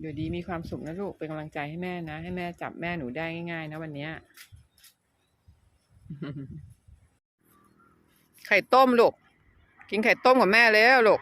อยู่ดีมีความสุขนะลูกเป็นกำลังใจให้แม่นะ ให้แม่จับแม่หนูได้ง่าย ๆ นะวันเนี้ยไข่ต้มลูก กินไข่ต้มกับแม่แล้วลูก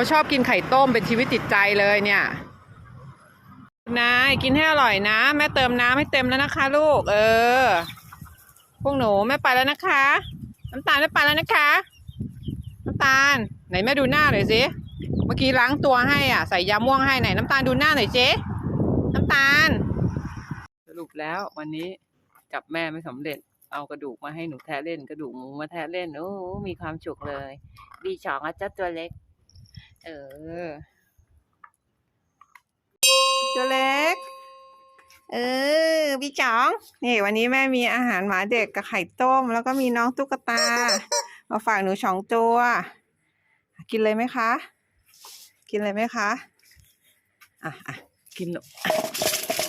เขาชอบกินไข่ต้มเป็นชีวิตจิตใจเลยเนี่ยนายกินให้อร่อยนะ แม่เติมน้ำให้เต็มแล้วนะคะ ลูก เออ พวกหนูแม่ไปแล้วนะคะ น้ำตาลแม่ไปแล้วนะคะน้ำตาล ไหนแม่ดูหน้าหน่อยสิเมื่อกี้ล้างตัวให้อะใส่ยาม่วงให้ไหนน้ำตาลดูหน้าหน่อยเจ๊น้ำตาล สรุปแล้ววันนี้จับแม่ไม่สำเร็จ เอากระดูกมาให้หนูแทะเล่น กระดูกหมูมาแทะเล่นโอ้มีความสุขเลย ดีสองอะเจ้าตัวเล็ก เออ ตัวเล็ก เออ พี่จ๋อง นี่ วันนี้แม่มีอาหารหมาเด็กกับไข่ต้ม แล้วก็มีน้องตุ๊กตา มาฝากหนูสองตัว กินเลยไหมคะ กินเลยไหมคะ อะอะกินหนู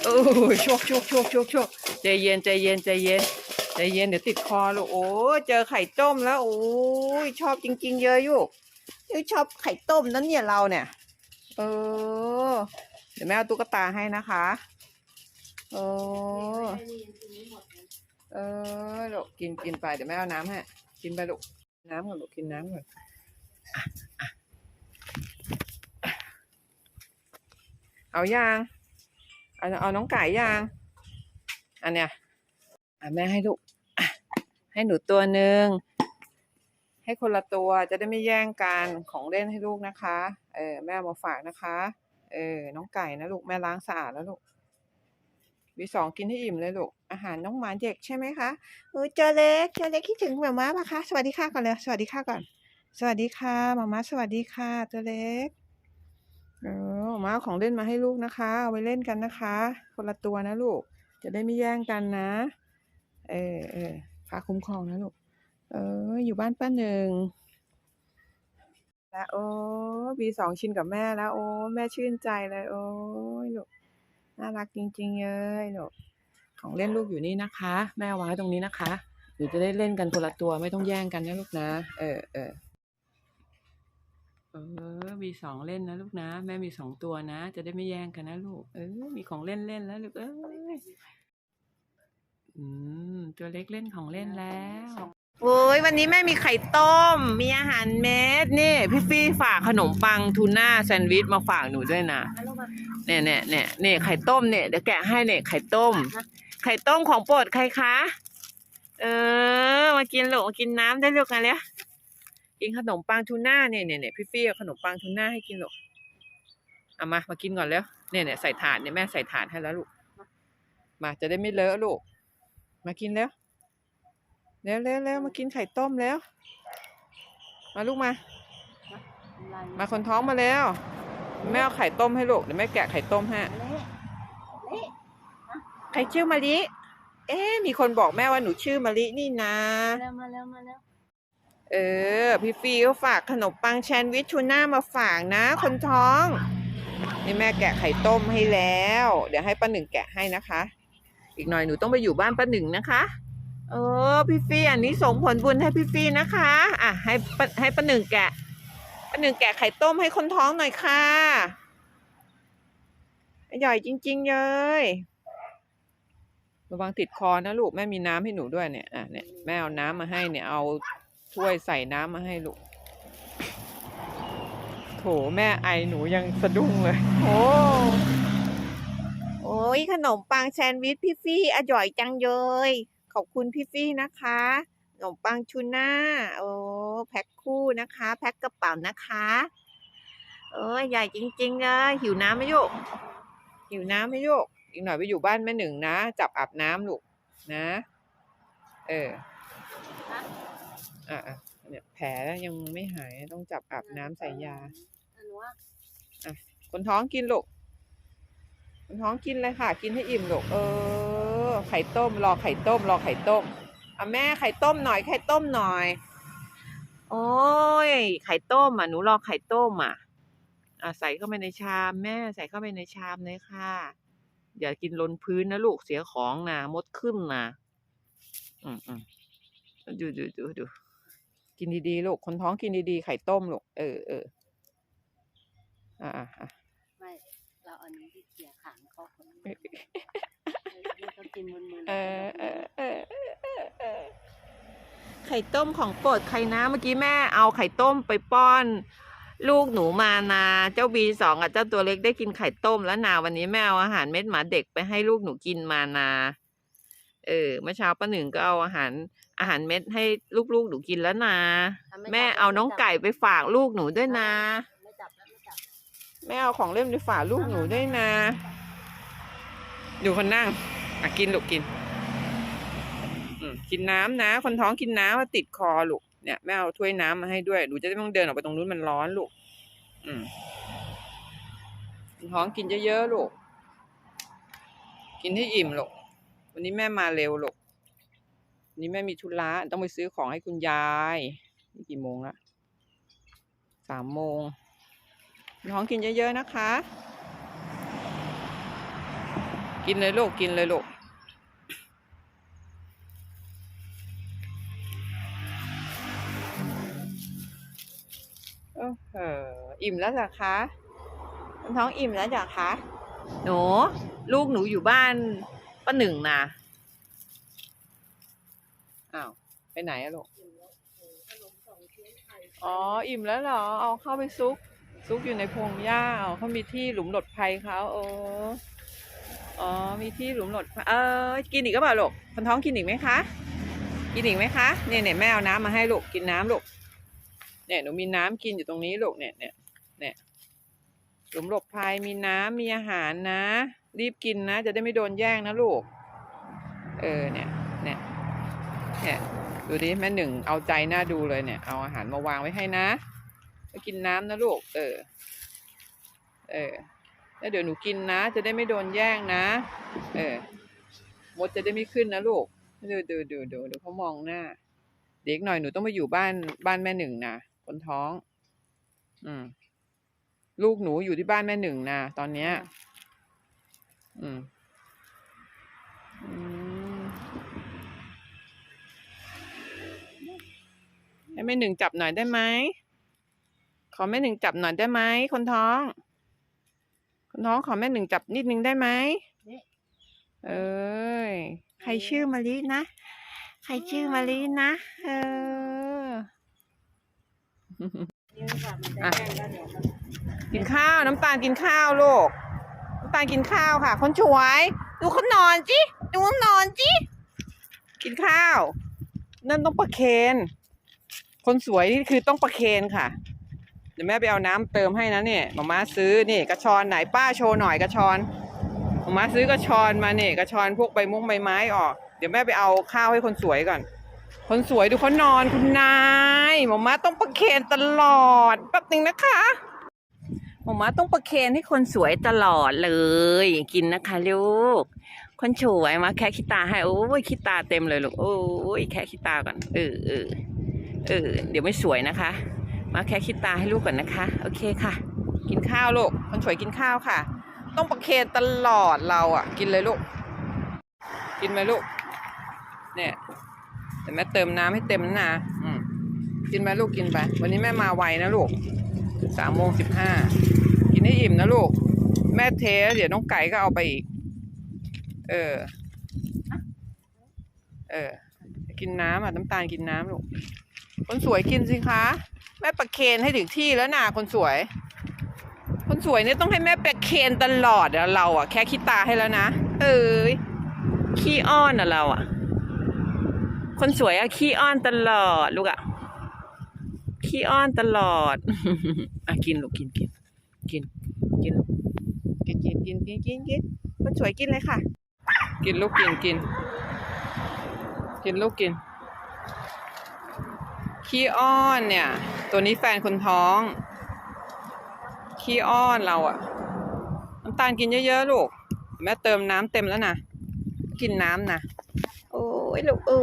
โอ้ยโชกโชกโชกโชกโชกใจเย็นใจเย็นใจเย็นใจเย็นเดี๋ยวติดคอลูกโอ้ยเจอไข่ต้มแล้วโอ้ยชอบจริง ๆ เยอะอยู่ ยูชอบไข่ต้มนั่นเนี่ยเราเนี่ย เออ เดี๋ยวแม่เอาตุ๊กตาให้นะคะเออเออลูกกินกินไปเดี๋ยวแม่เอาน้ำให้กินไปลูกน้ำก่อนลูกกินน้ำก่อนอะอะเอายางเอาเอาน้องไก่ยางอันเนี้ยอะแม่ให้ลูกให้หนูตัวหนึ่ง ให้คนละตัวจะได้ไม่แย่งกันของเล่นให้ลูกนะคะ เออแม่มาฝากนะคะ เออน้องไก่นะลูกแม่ล้างสะอาดแล้วลูกวีสองกินให้อิ่มเลยลูกอาหารน้องหมาเด็กใช่ไหมคะเออเจอเล็กเจอเล็กคิดถึงหมาม้าปะคะสวัสดีค่ะก่อนเลยสวัสดีค่ะก่อน สวัสดีค่ะหมาม้าสวัสดีค่ะเจอเล็กเออหมาม้าเอาของเล่นมาให้ลูกนะคะเอาไว้เล่นกันนะคะ คนละตัวนะลูก จะได้ไม่แย่งกันนะ เออเออพาคุ้มครองนะลูก เออ อยู่บ้านป้าหนึ่งแล้วโอ้บีสองชินกับแม่แล้ว โอ้ แม่ชื่นใจเลย โอ้ยลูกน่ารักจริงๆเลยลูกของเล่นลูกอยู่นี่นะคะ แม่วางไว้ตรงนี้นะคะหนูจะได้เล่นกันคนละตัวไม่ต้องแย่งกันนะลูกนะ เออเออเออมีสองเล่นนะลูกนะ แม่มีสองตัวนะ จะได้ไม่แย่งกันนะลูก เออ มีของเล่นเล่นแล้วลูกเอ้ยอืม ตัวเล็กเล่นของเล่นแล้ว โอ้ยวันนี้แม่มีไข่ต้ม มีอาหารเม็ดนี่พี่ฟี่ฝากขนมปังทูน่าแซนด์วิชมาฝากหนูด้วยนะเนี่ยเนี่ยเนี่ยเนี่ยไข่ต้มเนี่ยเดี๋ยวแกะให้เนี่ยไข่ต้ม ไข่ต้มของโปรดใครคะ เออ มากินลูกมากินน้ำได้เลูกกันเลยกินขนมปังทูน่าเนี่ยเนี่ยเนี่ยพี่ฟี่เอาขนมปังทูน่าให้กินลูกเอามามากินก่อนแล้วเนี่ยเนี่ยใส่ถาดเนี่ยแม่ใส่ถาดให้แล้วลูกมาจะได้ไม่เลอะลูก มากินแล้ว เร็วเร็วเร็วมากินไข่ต้มแล้ว มาลูกมา มาคนท้องมาแล้ว แม่เอาไข่ต้มให้ลูกเดี๋ยวแม่แกะไข่ต้มให้ใครชื่อมะลิ เอ๊ะมีคนบอกแม่ว่าหนูชื่อมะลินี่นะ มาแล้วมาแล้วมาแล้ว เออ พี่ฟีเขาฝากขนมปังแชนด์วิชทูน่ามาฝากนะ คนท้อง นี่แม่แกะไข่ต้มให้แล้ว เดี๋ยวให้ป้าหนึ่งแกะให้นะคะ อีกหน่อยหนูต้องไปอยู่บ้านป้าหนึ่งนะคะ เออพี่ฟี่อันนี้ส่งผลบุญให้พี่ฟี่นะคะ อะให้ป้ให้ป้าหนึ่งแกะป้าหนึ่งแกะไข่ต้มให้คนท้องหน่อยค่ะอร่อยจริง ๆ เลยระวังติดคอนะลูกแม่มีน้ำให้หนูด้วยเนี่ยอะเนี่ยแม่เอาน้ำมาให้เนี่ยเอาถ้วยใส่น้ำมาให้ลูกโถแม่ไอหนูยังสะดุ้งเลยโอ้โอ้ยขนมปังแซนด์วิชพี่ฟี่อร่อยจังเลย ขอบคุณพี่ฟี่นะคะขนมปังชูน่าโอ้แพ็คคู่นะคะ แพ็คกระเป๋านะคะเอ้ยใหญ่จริงๆเลยหิวน้ำไหมลูกหิวน้ำไหมลูกอีกหน่อยไปอยู่บ้านแม่หนึ่งนะ จับอาบน้ำลูกนะ เอออะอะเนี่ยแผลยังไม่หายต้องจับอาบน้ำใส่ยาอันนู้นคนท้องกินลูกค นท้องกินเลยค่ะ กินให้อิ่มลูกเออ ไข่ต้ม รอไข่ต้ม รอไข่ต้มอะแม่ไข่ต้มหน่อย ไข่ต้มหน่อย โอ้ย ไข่ต้มอะ หนูรอไข่ต้มอะอะใส่เข้าไปในชาม แม่ใส่เข้าไปในชามเลยค่ะ อย่ากินล้นพื้นนะลูกเสียของนะมดขึ้นนะอืมอืมดูดูดูดูกินดีๆลูกคนท้องกินดีๆไข่ต้มลูกเออเอออ่าอ่าไม่เราอานิ้วที่เขี่ยขางเขาคนนี้ให้เขากินมึนๆ เออเออเออเออเออเออ ไข่ต้มของโปรดใครนะเมื่อกี้แม่เอาไข่ต้มไปป้อน ลูกหนูมานาเจ้าบีสองกับเจ้าตัวเล็กได้กินไข่ต้มแล้วนาวันนี้แม่เอาอาหารเม็ดหมาเด็กไปให้ลูกหนูกินมานา เออเมื่อเช้าป้าหนึ่งก็เอาอาหารอาหารเม็ดให้ลูกๆหนูกินแล้วนาถ้ไแม่จับเอาน้องไก่ไปฝากลูกหนูด้วยนะไม่จับแล้วไม่จับแม่เอาของเล่นไปฝากลูกหนูด้วยนะ ดูคนนั่ง อะกินลูกกินอืม กินน้ำนะ คนท้องกินน้ำว่าติดคอลูกเนี่ยแม่เอาถ้วยน้ำมาให้ด้วยหนูจะได้ไม่ต้องเดินออกไปตรงนู้นมันร้อนลูก อืมคนท้องกินเยอะๆลูก กินให้อิ่มลูกวันนี้แม่มาเร็วลูกวันนี้แม่มีธุระต้องไปซื้อของให้คุณยายนี่กี่โมงละสามโมงน้องกินเยอะๆนะคะ กินเลยลูกกินเลยลูก โอ้โหอิ่มแล้วเหรอคะคุณท้องอิ่มแล้วเหรอคะหนูลูกหนูอยู่บ้านป้าหนึ่งนะอ้าวไปไหนอะลูกอ๋ออิ่มแล้วเหรอ เอาเข้าไปซุก ซุกอยู่ในพงหญ้าเขามีที่หลุมหลบภัยเขาเอออ๋อมีที่หลุมหลบภัยเออกินอีกก็เปล่าลูกคนท้องกินอีกไหมคะ กินอีกไหมคะเนี่ยเนี่ยแม่เอาน้ำมาให้ลูกกินน้ำลูก เนี่ยหนูมีน้ำกินอยู่ตรงนี้ลูกเนี่ยเนี่ยเนี่ยหลุมหลบภัยมีน้ำมีอาหารนะ รีบกินนะ จะได้ไม่โดนแย่งนะลูก เออเนี่ยเนี่ยเนี่ยดูดิแม่หนึ่งเอาใจน่าดูเลยเนี่ย เอาอาหารมาวางไว้ให้นะไปกินน้ำนะลูก เออ เออแล้วเดี๋ยวหนูกินนะ จะได้ไม่โดนแย่งนะ เออมดจะได้ไม่ขึ้นนะลูกดูดูดูดูดูเขามองหน้า เด็กหน่อยหนูต้องมาอยู่บ้านบ้านแม่หนึ่งนะ คนท้อง อืม ลูกหนูอยู่ที่บ้านแม่หนึ่งนะตอนเนี้ยอืมอืมให้แม่หนึ่งจับหน่อยได้ไหมขอแม่หนึ่งจับหน่อยได้ไหมคนท้อง คนท้องขอแม่หนึ่งจับนิดนึงได้ไหมเอ้ย ใครชื่อมะลินะ ใครชื่อมะลินะ เออนี่ค่ะมันจะ อะกินข้าวน้ำตาลกินข้าวลูกน้ำตาลกินข้าวค่ะ คนช่วย ดูเขานอนจิดูเขานอนจิกินข้าว นั่นต้องประเคนคนสวยนี่คือต้องประเคนค่ะ เดี๋ยวแม่ไปเอาน้ำเติมให้นะเนี่ยมาม่าซื้อนี่กระชอนไหนป้าโชว์หน่อยกระชอนมาม่าซื้อกระชอนมาเนี่ยกระชอนพวกใบมุกใบไม้ออก เดี๋ยวแม่ไปเอาข้าวให้คนสวยก่อน คนสวยดูเขานอนคุณนายหมอม้าต้องประเคนตลอดแป๊บนึงนะคะหมอม้าต้องประเคนให้คนสวยตลอดเลยกินนะคะลูก คนสวยมาแค่ขี้ตาให้โอ้ยขี้ตาเต็มเลยลูกโอ้ยแค่ขี้ตาก่อนเออเออเออเดี๋ยวไม่สวยนะคะ มาแค่ขี้ตาให้ลูกก่อนนะคะ โอเคค่ะ กินข้าวลูกคนสวยกินข้าวค่ะ ต้องประเคนตลอดเราอะ กินเลยลูก กินไหมลูกเนี่ย เดี๋ยวแม่เติมน้ำให้เต็มนะนะอืมกินไหมลูกกินไป วันนี้แม่มาไวนะลูกสามโมงสิบห้ากินให้อิ่มนะลูก แม่เทเดี๋ยวน้องไก่ก็เอาไปอีก เออ เออ กินน้ำอะน้ำตาลกินน้ำลูก คนสวยกินสิคะ แม่ประเคนให้ถึงที่แล้วนะคนสวย คนสวยเนี่ยต้องให้แม่ประเคนตลอดอะเราอะแค่คิดตาให้แล้วนะ เอ้ยขี้อ้อนอะเราอะ คนสวยอะขี้อ้อนตลอดลูกอะขี้อ้อนตลอดอะกินลูกกินกินกินกินกินกินกินกินกินกินคนสวยกินเลยค่ะ กินลูกกินกิน กินลูกกิน ขี้อ้อนเนี่ย ตัวนี้แฟนคนท้อง ขี้อ้อนเราอะน้ำตาลกินเยอะๆลูก แม่เติมน้ำเต็มแล้วนะกินน้ำนะ ยลูกเอ้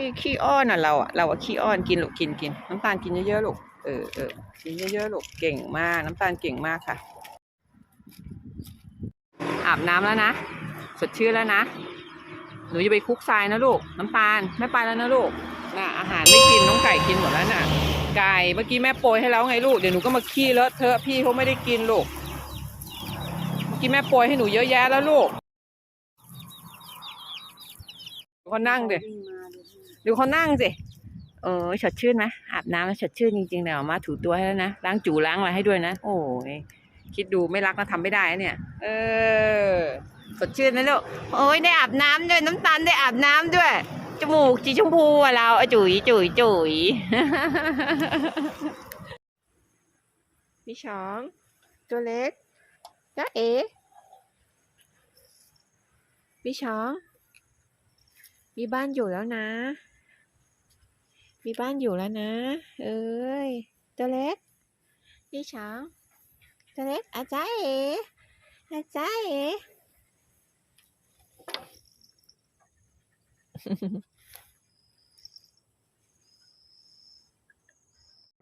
ยขี้อ้อนอะเราอะเราอะขี้อ้อนกินลูกกินกินน้ำตาลกินเยอะๆลูกเออเออกินเยอะๆลูกเก่งมากน้ำตาลเก่งมากค่ะ อาบน้ำแล้วนะสดชื่นแล้วนะหนูจะไปคุกทรายนะลูก น้ำตาลแม่ไปแล้วนะลูกน่ะอาหารไม่กินน้องไก่กินหมดแล้วน่ะ ไก่เมื่อกี้แม่โปรยให้แล้วไงลูกเดี๋ยวหนูก็มาขี้เลอะเทอะพี่เขาไม่ได้กินลูกเมื่อกี้แม่โปรยให้หนูเยอะแยะแล้วลูกดู เขานั่งดิวิ่งมาดูดูเขานั่งสิเออสดชื่นไหมอาบน้ำแล้วสดชื่นจริงๆเดี๋ยวมาถูตัวให้แล้วนะล้างจูล้างอะไรให้ด้วยนะโอ้ยคิดดูไม่รักก็ทำไม่ได้นะเนี่ย เออสดชื่นนะลูกโอ้ยได้อาบน้ำด้วยน้ำตาลได้อาบน้ำด้วยจมูกสีชมพูอะเราอะจุ๋ยจุ๋ยจุ๋ยพี่ช้อง ตัวเล็กจ้าเอ๋พี่ช้อง มีบ้านอยู่แล้วนะ มีบ้านอยู่แล้วนะ เอ้ย ตัวเล็ก นี่เช้า ตัวเล็ก อาจารย์เออาจารย์เอ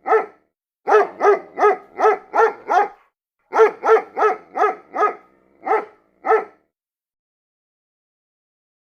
嗯